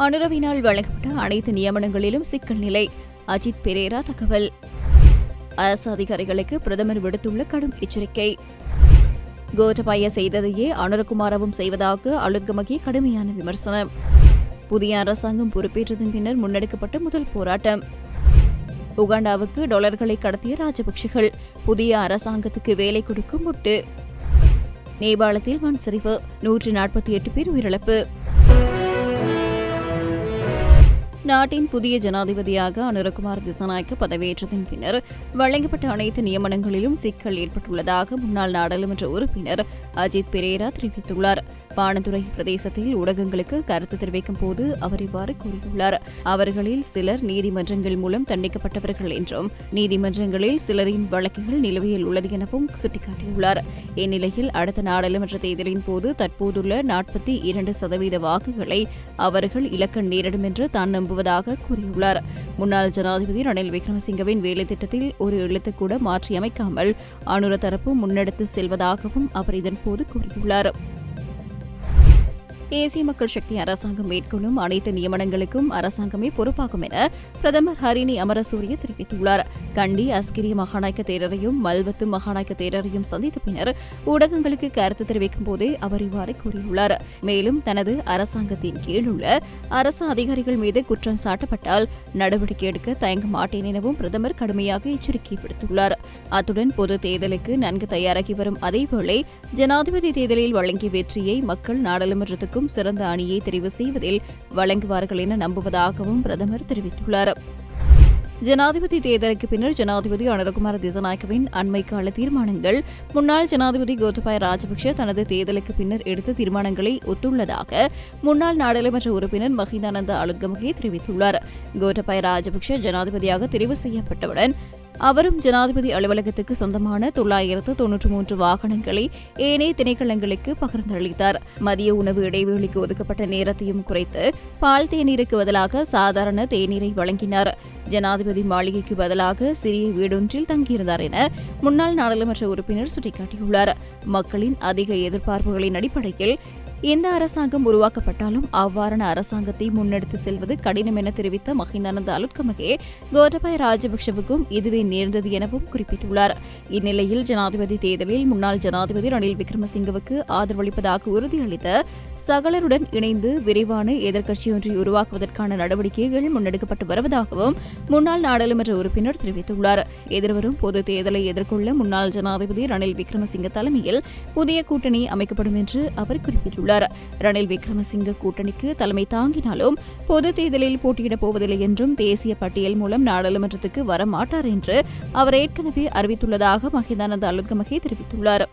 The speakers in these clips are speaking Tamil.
அனுரவினால் வழங்கப்பட்ட அனைத்து நியமனங்களிலும் சிக்கல் நிலை. அஜித் பெரேரா தகவல். அரசு அதிகாரிகளுக்கு பிரதமர் விடுத்துள்ள கடும் எச்சரிக்கை. கோட்டபாய செய்ததையே அனுரகுமாரவும் செய்வதாக அலுத்கமகி கடுமையான விமர்சனம். புதிய அரசாங்கம் பொறுப்பேற்றதன் பின்னர் முன்னெடுக்கப்பட்ட முதல் போராட்டம். உகாண்டாவுக்கு டாலர்களை கடத்திய ராஜபக்ஷிகள் புதிய அரசாங்கத்துக்கு வேலை கொடுக்கும் முட்டு. நேபாளத்தில் மண் சரிவு நூற்றி நாற்பத்தி எட்டு பேர் உயிரிழப்பு. நாட்டின் புதிய ஜனாதிபதியாக அனுரகுமார் திசநாயக்க பதவியேற்றதன் பின்னர் வழங்கப்பட்ட அனைத்து நியமனங்களிலும் சிக்கல் ஏற்பட்டுள்ளதாக முன்னாள் நாடாளுமன்ற உறுப்பினர் அஜித் பெரேரா தெரிவித்துள்ளார். பானதுரை பிரதேசத்தில் ஊடகங்களுக்கு கருத்து தெரிவிக்கும் போது அவர் இவ்வாறு கூறியுள்ளார். அவர்களில் சிலர் நீதிமன்றங்கள் மூலம் தண்டிக்கப்பட்டவர்கள் என்றும் நீதிமன்றங்களில் சிலரின் வழக்குகள் நிலுவையில் உள்ளது எனவும் சுட்டிக்காட்டியுள்ளார். இந்நிலையில் அடுத்த நாடாளுமன்ற தேர்தலின் போது தற்போதுள்ள நாற்பத்தி இரண்டு சதவீத வாக்குகளை அவர்கள் இழக்க நேரிடும் என்று தான் நம்புவதாக கூறியுள்ளார். முன்னாள் ஜனாதிபதி ரணில் விக்ரமசிங்கவின் வேலை திட்டத்தில் ஒரு எழுத்து கூட மாற்றியமைக்காமல் ஆணுர தரப்பு முன்னெடுத்து செல்வதாகவும் அவர் இதன்போது கூறியுள்ளார். தேசிய மக்கள் சக்தி அரசாங்கம் மேற்கொள்ளும் அனைத்து நியமனங்களுக்கும் அரசாங்கமே பொறுப்பாகும் என பிரதமர் ஹரிணி அமரசூரிய தெரிவித்துள்ளார். கண்டி அஸ்கிரிய மகாநாயக்க தேரரையும் மல்வத்து மகாநாயக்க தேரரையும் சந்தித்த பின்னர் ஊடகங்களுக்கு கருத்து தெரிவிக்கும் போதே அவர் இவ்வாறு கூறியுள்ளார். மேலும் தனது அரசாங்கத்தின் கீழ் உள்ள அரசு அதிகாரிகள் மீது குற்றம் சாட்டப்பட்டால் நடவடிக்கை எடுக்க தயங்க மாட்டேன் எனவும் பிரதமர் கடுமையாக எச்சரிக்கை விடுத்துள்ளார். அத்துடன் பொது தேர்தலுக்கு நன்கு தயாராகி வரும் அதேவேளை ஜனாதிபதி தேர்தலில் வழங்கிய வெற்றியை மக்கள் அணிக்கும் சிறந்த அணியை தெரிவு செய்வதில் வழங்குவார்கள் என நம்புவதாகவும் பிரதமர் தெரிவித்துள்ளார். ஜனாதிபதி தேர்தலுக்கு பின்னர் ஜனாதிபதி அனுரகுமார திசநாயக்கவின் அண்மை கால தீர்மானங்கள் முன்னாள் ஜனாதிபதி கோத்தபாய ராஜபக்ஷ தனது தேர்தலுக்கு பின்னர் எடுத்த தீர்மானங்களை ஒத்துள்ளதாக முன்னாள் நாடாளுமன்ற உறுப்பினர் மஹிந்தானந்த அலுத்கமகே தெரிவித்துள்ளார். கோத்தபாய ராஜபக்ஷ ஜனாதிபதியாக தெரிவு செய்யப்பட்டவுடன் அவரும் ஜனாதிபதி அலுவலகத்துக்கு சொந்தமான தொள்ளாயிரத்து தொன்னூற்று மூன்று வாகனங்களை ஏனைய திணைக்களங்களுக்கு பகிர்ந்தளித்தார். மதிய உணவு இடைவேளைக்கு ஒதுக்கப்பட்ட நேரத்தையும் குறைத்து பால் தேநீருக்கு பதிலாக சாதாரண தேநீரை வழங்கினார். ஜனாதிபதி மாளிகைக்கு பதிலாக சிறிய வீடொன்றில் தங்கியிருந்தார் என முன்னாள் நாடாளுமன்ற உறுப்பினர் சுட்டிக்காட்டியுள்ளார். மக்களின் அதிக எதிர்பார்ப்புகளின் அடிப்படையில் எந்த அரசாங்கம் உருவாக்கப்பட்டாலும் அவ்வாறான அரசாங்கத்தை முன்னெடுத்து செல்வது கடினம் என தெரிவித்த மஹிந்தானந்த அலுட்கமகே கோட்டபாய ராஜபக்ஷவுக்கும் இதுவே நேர்ந்தது எனவும் குறிப்பிட்டுள்ளார். இந்நிலையில் ஜனாதிபதி தேர்தலில் முன்னாள் ஜனாதிபதி ரணில் விக்ரமசிங்கவுக்கு ஆதரவளிப்பதாக உறுதியளித்த சகலருடன் இணைந்து விரைவான எதிர்க்கட்சியொன்றை உருவாக்குவதற்கான நடவடிக்கைகள் முன்னெடுக்கப்பட்டு வருவதாகவும் முன்னாள் நாடாளுமன்ற உறுப்பினர் தெரிவித்துள்ளார். எதிர்வரும் பொது தேர்தலை எதிர்கொள்ள முன்னாள் ஜனாதிபதி ரணில் விக்ரமசிங்க தலைமையில் புதிய கூட்டணி அமைக்கப்படும் என்று அவர் குறிப்பிட்டுள்ளார். ரணில் விக்ரமசிங்க கூட்டணிக்கு தலைமை தாங்கினாலும் பொது தேர்தலில் போட்டியிடப் போவதில்லை என்றும் தேசிய பட்டியல் மூலம் நாடாளுமன்றத்துக்கு வர மாட்டார் என்று அவர் ஏற்கனவே அறிவித்துள்ளதாக மஹிந்தானந்த அலுத்கமகே தெரிவித்துள்ளார்.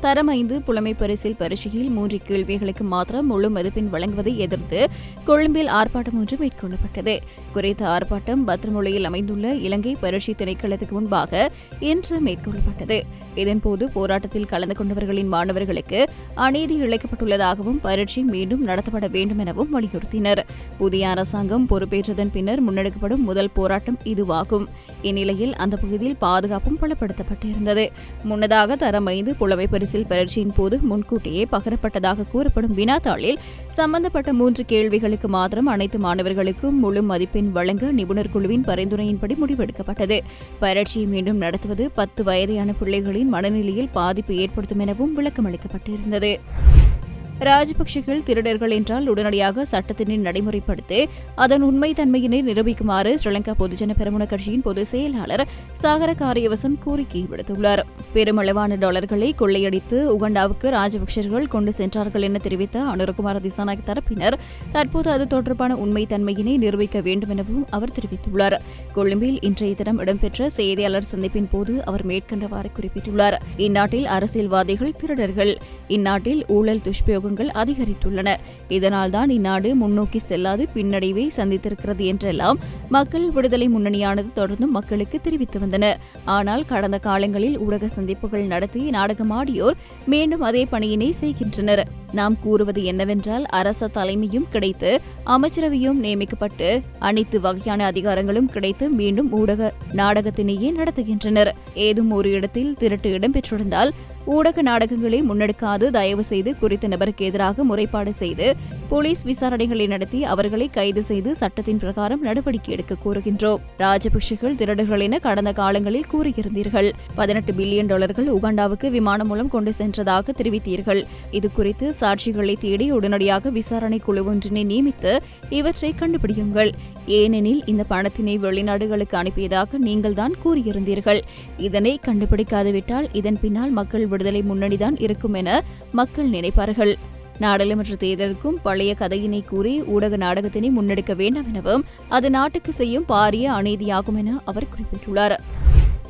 தரம் ஐந்து புலமை பரிசில் பரீட்சையில் மூன்று கேள்விகளுக்கு மாத்திரம் முழு மதிப்பெண் வழங்குவதை எதிர்த்து கொழும்பில் ஆர்ப்பாட்டம் ஒன்று மேற்கொள்ளப்பட்டது. குறித்த ஆர்ப்பாட்டம் பத்திரமொழியில் அமைந்துள்ள இலங்கை பரீட்சை திணைக்களத்துக்கு முன்பாக இன்று மேற்கொள்ளப்பட்டது. இதன்போது போராட்டத்தில் கலந்து கொண்டவர்களின் மாணவர்களுக்கு அநீதி இழைக்கப்பட்டுள்ளதாகவும் பரீட்சை மீண்டும் நடத்தப்பட வேண்டும் எனவும் வலியுறுத்தினர். புதிய அரசாங்கம் பொறுப்பேற்றதன் பின்னர் முன்னெடுக்கப்படும் முதல் போராட்டம் இதுவாகும். இந்நிலையில் அந்த பகுதியில் பாதுகாப்பும் பலப்படுத்தப்பட்டிருந்தது. முன்னதாக தரம் ஐந்து புலமை பரிசில் பயிற்சியின் போது முன்கூட்டியே பகரப்பட்டதாக கூறப்படும் வினாத்தாளில் சம்பந்தப்பட்ட மூன்று கேள்விகளுக்கு மாத்திரம் அனைத்து மாணவர்களுக்கும் முழு மதிப்பெண் வழங்க நிபுணர் குழுவின் பரிந்துரையின்படி முடிவெடுக்கப்பட்டது. பயிற்சியை மீண்டும் நடத்துவது பத்து வயதையான பிள்ளைகளின் மனநிலையில் பாதிப்பு ஏற்படுத்தும் எனவும் விளக்கமளிக்கப்பட்டிருந்தது. ராஜபக்சேகள் திருடர்கள் என்றால் உடனடியாக சட்டத்தினை நடைமுறைப்படுத்தி அதன் உண்மை தன்மையினை நிரூபிக்குமாறு ஸ்ரீலங்கா பொதுஜன பெரமுன கட்சியின் பொதுச் செயலாளர் சாகர காரியவசம் கோரிக்கை விடுத்துள்ளார். பெருமளவான டாலர்களை கொள்ளையடித்து உகண்டாவுக்கு ராஜபக்சர்கள் கொண்டு சென்றார்கள் என தெரிவித்த அனுரகுமார திசாநாயக் தரப்பினர் தற்போது அது தொடர்பான உண்மை தன்மையினை நிரூபிக்க வேண்டும் எனவும் அவர் தெரிவித்துள்ளார். கொழும்பில் இன்றைய தினம் இடம்பெற்ற செய்தியாளர் சந்திப்பின் போது அவர் மேற்கண்டவாறு குறிப்பிட்டுள்ளார். இந்நாட்டில் அரசியல்வாதிகள் திருடர்கள். இந்நாட்டில் ஊழல் துஷ்பிரயோகங்கள் அதிகரித்துள்ளன. இதனால்தான் இந்நாடு முன்னோக்கி செல்லாது பின்னடைவை சந்தித்திருக்கிறது என்றெல்லாம் மக்கள் விடுதலை முன்னணியானது தொடர்ந்தும் மக்களுக்கு தெரிவித்து வந்தன. ஆனால் கடந்த காலங்களில் ஊடக சந்திப்புகள் நடத்தி நாடகமாடியோர் மீண்டும் அதே பணியினை செய்கின்றனர். நாம் கூறுவது என்னவென்றால் அரச தலைமையும் கிடைத்து அமைச்சரவையும் நியமிக்கப்பட்டு அனைத்து வகையான அதிகாரங்களும் கிடைத்து மீண்டும் ஊடக நாடகத்தினையே நடத்துகின்றனர். ஏதும் ஒரு இடத்தில் திருட்டு இடம்பெற்றிருந்தால் ஊடக நாடகங்களை முன்னெடுக்காது தயவு செய்து குறித்த நபருக்கு எதிராக முறைப்பாடு செய்து போலீஸ் விசாரணைகளை நடத்தி அவர்களை கைது செய்து சட்டத்தின் பிரகாரம் நடவடிக்கை எடுக்க கோருகின்றோம். ராஜபக்ஷகள் திருடர்கள் என கடந்த காலங்களில் கூறியிருந்தீர்கள். பதினெட்டு பில்லியன் டாலர்கள் உகாண்டாவுக்கு விமானம் மூலம் கொண்டு சென்றதாக தெரிவித்தீர்கள். இது குறித்து சாட்சிகளை தேடி உடனடியாக விசாரணை குழு ஒன்றினை நியமித்து இவற்றை கண்டுபிடியுங்கள். ஏனெனில் இந்த பணத்தினை வெளிநாடுகளுக்கு அனுப்பியதாக நீங்கள்தான் கூறியிருந்தீர்கள். இதனை கண்டுபிடிக்காதுவிட்டால் இதன் பின்னால் மக்கள் விடுதலை முன்னணிதான் இருக்கும் என மக்கள் நினைப்பார்கள். நாடாளுமன்ற தேர்தலுக்கும் பழைய கதையினை கூறி ஊடக நாடகத்தினை முன்னெடுக்க வேண்டாம் எனவும் அது நாட்டுக்கு செய்யும் பாரிய அநீதியாகும் என அவர் குறிப்பிட்டுள்ளார்.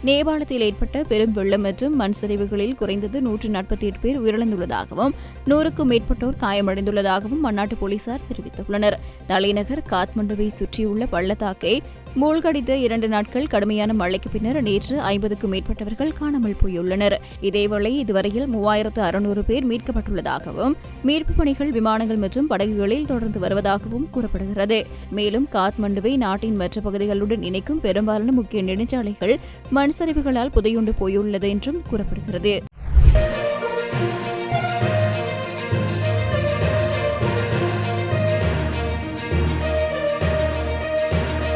நேபாளத்தில் ஏற்பட்ட பெரும் வெள்ளம் மற்றும் மண் சரிவுகளில் குறைந்தது நூற்று நாற்பத்தி எட்டு பேர் உயிரிழந்துள்ளதாகவும் நூறுக்கும் மேற்பட்டோர் காயமடைந்துள்ளதாகவும் அந்நாட்டு போலீசார் தெரிவித்துள்ளனர். தலைநகர் காத்மண்டுவை சுற்றியுள்ள பள்ளத்தாக்கை மூழ்கடித்த இரண்டு நாட்கள் கடுமையான மழைக்கு பின்னர் நேற்று ஐம்பதுக்கும் மேற்பட்டவர்கள் காணாமல் போயுள்ளனர். இதேவேளை இதுவரையில் மூவாயிரத்து அறுநூறு பேர் மீட்கப்பட்டுள்ளதாகவும் மீட்பு பணிகள் விமானங்கள் மற்றும் படகுகளில் தொடர்ந்து வருவதாகவும் கூறப்படுகிறது. மேலும் காத்மண்டுவை நாட்டின் மற்ற பகுதிகளுடன் இணைக்கும் பெரும்பாலான முக்கிய நெடுஞ்சாலைகள் மண்சரிவுகளால் புதையுண்டு போயுள்ளது என்றும் கூறப்படுகிறது.